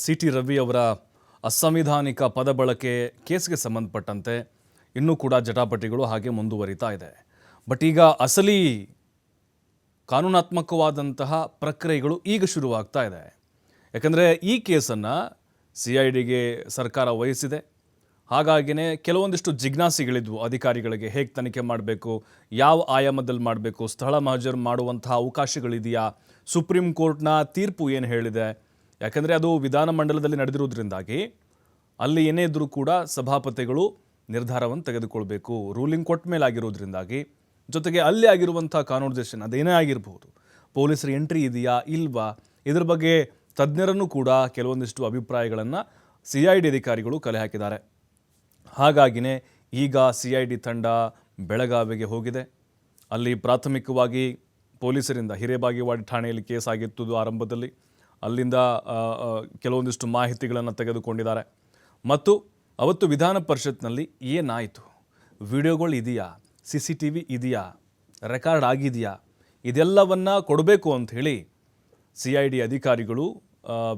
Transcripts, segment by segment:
C T Ravi ಅವರ ಅಸಂವಿಧಾನಿಕ ಪದ ಬಳಕೆ ಕೇಸ್ಗೆ ಸಂಬಂಧಪಟ್ಟಂತೆ ಇನ್ನೂ ಕೂಡ ಜಟಾಪಟಿಗಳು ಹಾಗೆ ಮುಂದುವರಿತಾ ಇದೆ. ಬಟ್ ಈಗ ಅಸಲಿ ಕಾನೂನಾತ್ಮಕವಾದಂತಹ ಪ್ರಕ್ರಿಯೆಗಳು ಈಗ ಶುರುವಾಗ್ತಾ ಇದೆ. ಯಾಕಂದರೆ ಈ ಕೇಸನ್ನು ಸಿ ಐ ಡಿಗೆ ಸರ್ಕಾರ ವಹಿಸಿದೆ. ಹಾಗಾಗಿಯೇ ಕೆಲವೊಂದಿಷ್ಟು ಜಿಜ್ಞಾಸೆಗಳಿದ್ವು ಅಧಿಕಾರಿಗಳಿಗೆ ಹೇಗೆ ತನಿಖೆ ಮಾಡಬೇಕು, ಯಾವ ಆಯಾಮದಲ್ಲಿ ಮಾಡಬೇಕು, ಸ್ಥಳ ಮಹಜರು ಮಾಡುವಂತಹ ಅವಕಾಶಗಳಿದೆಯಾ, ಸುಪ್ರೀಂ ಕೋರ್ಟ್ನ ತೀರ್ಪು ಏನು ಹೇಳಿದೆ ಯಾಕಂದರೆ ಅದು ವಿಧಾನಮಂಡಲದಲ್ಲಿ ನಡೆದಿರುವುದರಿಂದಾಗಿ ಅಲ್ಲಿ ಏನೇ ಇದ್ದರೂ ಕೂಡ ಸಭಾಪತಿಗಳು ನಿರ್ಧಾರವನ್ನು ತೆಗೆದುಕೊಳ್ಬೇಕು. ರೂಲಿಂಗ್ ಕೊಟ್ಟ ಮೇಲೆ ಆಗಿರೋದ್ರಿಂದಾಗಿ. ಜೊತೆಗೆ ಅಲ್ಲಿ ಆಗಿರುವಂಥ ಕಾನ್ವರ್ಸೇಷನ್ ಅದೇನೇ ಆಗಿರಬಹುದು ಪೊಲೀಸರ ಎಂಟ್ರಿ ಇದೆಯಾ, ಇಲ್ವಾ? ಇದ್ರ ಬಗ್ಗೆ ತಜ್ಞರನ್ನು ಕೂಡ ಕೆಲವೊಂದಿಷ್ಟು ಅಭಿಪ್ರಾಯಗಳನ್ನು ಸಿ ಐ ಡಿ ಅಧಿಕಾರಿಗಳು ಕಲೆ ಹಾಕಿದ್ದಾರೆ. ಹಾಗಾಗಿನೇ ಈಗ ಸಿ ಐ ಡಿ ತಂಡ ಬೆಳಗಾವಿಗೆ ಹೋಗಿದೆ. ಅಲ್ಲಿ ಪ್ರಾಥಮಿಕವಾಗಿ ಪೊಲೀಸರಿಂದ ಹಿರೇಬಾಗೇವಾಡಿ ಠಾಣೆಯಲ್ಲಿ ಕೇಸ್ ಆಗಿತ್ತು ಆರಂಭದಲ್ಲಿ. ಅಲ್ಲಿಂದ ಕೆಲವೊಂದಿಷ್ಟು ಮಾಹಿತಿಗಳನ್ನು ತೆಗೆದುಕೊಂಡಿದ್ದಾರೆ. ಮತ್ತು ಅವತ್ತು ವಿಧಾನ ಪರಿಷತ್ನಲ್ಲಿ ಏನಾಯಿತು? ವಿಡಿಯೋಗಳು ಇದೆಯಾ? ಸಿ ಸಿ ಟಿ ವಿ ಇದೆಯಾ? ರೆಕಾರ್ಡ್ ಆಗಿದೆಯಾ? ಇದೆಲ್ಲವನ್ನು ಕೊಡಬೇಕು ಅಂತ ಹೇಳಿ ಸಿ ಐ ಡಿ ಅಧಿಕಾರಿಗಳು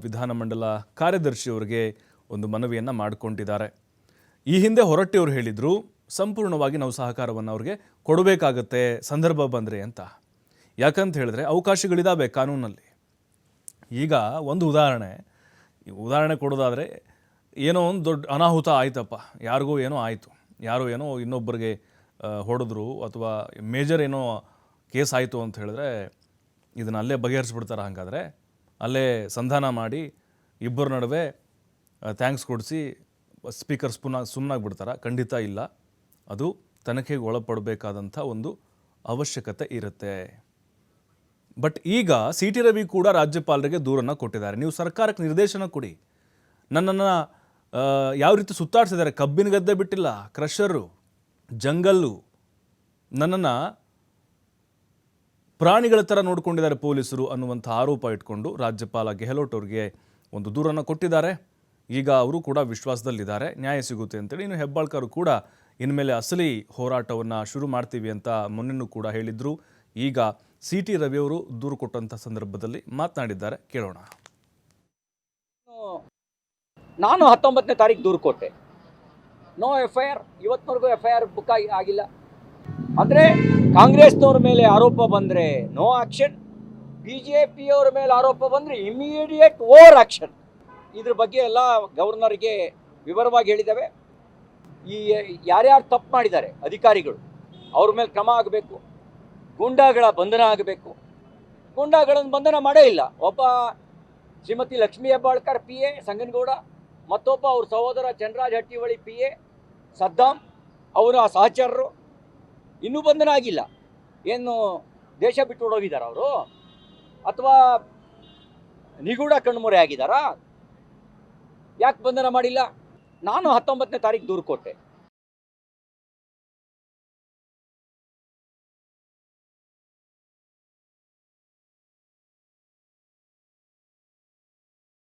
ವಿಧಾನಮಂಡಲ ಕಾರ್ಯದರ್ಶಿಯವರಿಗೆ ಒಂದು ಮನವಿಯನ್ನು ಮಾಡಿಕೊಂಡಿದ್ದಾರೆ. ಈ ಹಿಂದೆ ಹೊರಟ್ಟಿಯವರು ಹೇಳಿದರು, ಸಂಪೂರ್ಣವಾಗಿ ನಾವು ಸಹಕಾರವನ್ನು ಅವ್ರಿಗೆ ಕೊಡಬೇಕಾಗತ್ತೆ, ಸಂದರ್ಭ ಬಂದರೆ ಅಂತ. ಯಾಕಂತ ಹೇಳಿದ್ರೆ ಅವಕಾಶಗಳಿದ್ದಾವೆ ಕಾನೂನಲ್ಲಿ. ಈಗ ಒಂದು ಉದಾಹರಣೆ. ಉದಾಹರಣೆ ಕೊಡೋದಾದರೆ, ಏನೋ ಒಂದು ದೊಡ್ಡ ಅನಾಹುತ ಆಯ್ತಪ್ಪ. ಯಾರಿಗೂ ಏನೋ ಆಯಿತು. ಯಾರೋ ಏನೋ ಇನ್ನೊಬ್ಬರಿಗೆ ಹೊಡೆದ್ರು ಅಥವಾ ಮೇಜರ್ ಏನೋ ಕೇಸ್ ಆಯಿತು ಅಂತ ಹೇಳಿದ್ರೆ, ಇದನ್ನು ಅಲ್ಲೇ ಬಗೆಹರಿಸ್ಬಿಡ್ತಾರೆ ಹಾಗಾದರೆ? ಅಲ್ಲೇ ಸಂಧಾನ ಮಾಡಿ ಇಬ್ಬರ ನಡುವೆ ಥ್ಯಾಂಕ್ಸ್ ಕೊಡಿಸಿ, ಸ್ಪೀಕರ್ ಸ್ಪುನ ಸುಮ್ಮನಾಗ್ಬಿಡ್ತಾರ ಖಂಡಿತ ಇಲ್ಲ. ಅದು ತನಿಖೆಗೆ ಒಳಪಡಬೇಕಾದಂಥ ಒಂದು ಅವಶ್ಯಕತೆ ಇರುತ್ತೆ. ಬಟ್ ಈಗ ಸಿ ಟಿ ರವಿ ಕೂಡ ರಾಜ್ಯಪಾಲರಿಗೆ ದೂರನ್ನು ಕೊಟ್ಟಿದ್ದಾರೆ. ನೀವು ಸರ್ಕಾರಕ್ಕೆ ನಿರ್ದೇಶನ ಕೊಡಿ. ನನ್ನನ್ನು ಯಾವ ರೀತಿ ಸುತ್ತಾಡ್ಸಿದ್ದಾರೆ? ಕಬ್ಬಿನ ಗದ್ದೆ ಬಿಟ್ಟಿಲ್ಲ, ಕ್ರಷರು, ಜಂಗಲ್ಲು. ನನ್ನನ್ನು ಪ್ರಾಣಿಗಳ ಥರ ನೋಡ್ಕೊಂಡಿದ್ದಾರೆ ಪೊಲೀಸರು ಅನ್ನುವಂಥ ಆರೋಪ ಇಟ್ಕೊಂಡು ರಾಜ್ಯಪಾಲ ಗೆಹ್ಲೋಟ್ ಅವ್ರಿಗೆ ಒಂದು ದೂರನ್ನು ಕೊಟ್ಟಿದ್ದಾರೆ. ಈಗ ಅವರು ಕೂಡ ವಿಶ್ವಾಸದಲ್ಲಿದ್ದಾರೆ. ನ್ಯಾಯ ಸಿಗುತ್ತೆ ಅಂತೇಳಿ ಇನ್ನು ಹೆಬ್ಬಾಳ್ಕರ್ ಕೂಡ ಇನ್ಮೇಲೆ ಅಸಲಿ ಹೋರಾಟವನ್ನು ಶುರು ಮಾಡ್ತೀವಿ ಅಂತ ಮೊನ್ನೆನೂ ಕೂಡ ಹೇಳಿದ್ರು. ಈಗ ಸಿ ಟಿ ರವಿಯವರು ದೂರು ಕೊಟ್ಟಂಥ ಸಂದರ್ಭದಲ್ಲಿ ಮಾತನಾಡಿದ್ದಾರೆ. ಕೇಳೋಣ. ನಾನು ಹತ್ತೊಂಬತ್ತನೇ ತಾರೀಕು ದೂರು ಕೊಟ್ಟೆ. ನೋ ಎಫ್ ಐ ಆರ್ ಇವತ್ತಿನವರೆಗೂ ಎಫ್ ಐ ಆರ್ ಬುಕ್ ಆಗಿ ಆಗಿಲ್ಲ. ಅಂದರೆ ಕಾಂಗ್ರೆಸ್ನವ್ರ ಮೇಲೆ ಆರೋಪ ಬಂದರೆ ನೋ ಆಕ್ಷನ್ ಬಿ ಜೆ ಪಿಯವ್ರ ಮೇಲೆ ಆರೋಪ ಬಂದರೆ ಇಮಿಡಿಯೇಟ್ ಓವರ್ ಆಕ್ಷನ್ ಇದ್ರ ಬಗ್ಗೆ ಎಲ್ಲ ಗವರ್ನರ್ಗೆ ವಿವರವಾಗಿ ಹೇಳಿದ್ದಾವೆ. ಈ ಯಾರ್ಯಾರು ತಪ್ಪು ಮಾಡಿದ್ದಾರೆ ಅಧಿಕಾರಿಗಳು, ಅವ್ರ ಮೇಲೆ ಕ್ರಮ ಆಗಬೇಕು. ಗೂಂಡಾಗಳ ಬಂಧನ ಆಗಬೇಕು. ಗೂಂಡಾಗಳನ್ನು ಬಂಧನ ಮಾಡೇ ಇಲ್ಲ. ಒಬ್ಬ ಶ್ರೀಮತಿ ಲಕ್ಷ್ಮೀ ಹೆಬ್ಬಾಳ್ಕರ್ ಪಿ ಎ ಸಂಗನಗೌಡ, ಮತ್ತೊಬ್ಬ ಅವ್ರ ಸಹೋದರ ಚನ್ರಾಜ್ ಹಟ್ಟಿವಳಿ ಪಿ ಎ ಸದ್ದಾಮ್ ಅವರ ಸಹಚರರು. ಇನ್ನೂ ಬಂಧನ ಆಗಿಲ್ಲ. ಏನು ದೇಶ ಬಿಟ್ಟು ಓಡೋಗಿದ್ದಾರೆ ಅವರು? ಅಥವಾ ನಿಗೂಢ ಕಣ್ಮೂರೆ ಆಗಿದ್ದಾರಾ? ಯಾಕೆ ಬಂಧನ ಮಾಡಿಲ್ಲ? ನಾನು ಹತ್ತೊಂಬತ್ತನೇ ತಾರೀಕು ದೂರು ಕೊಟ್ಟೆ.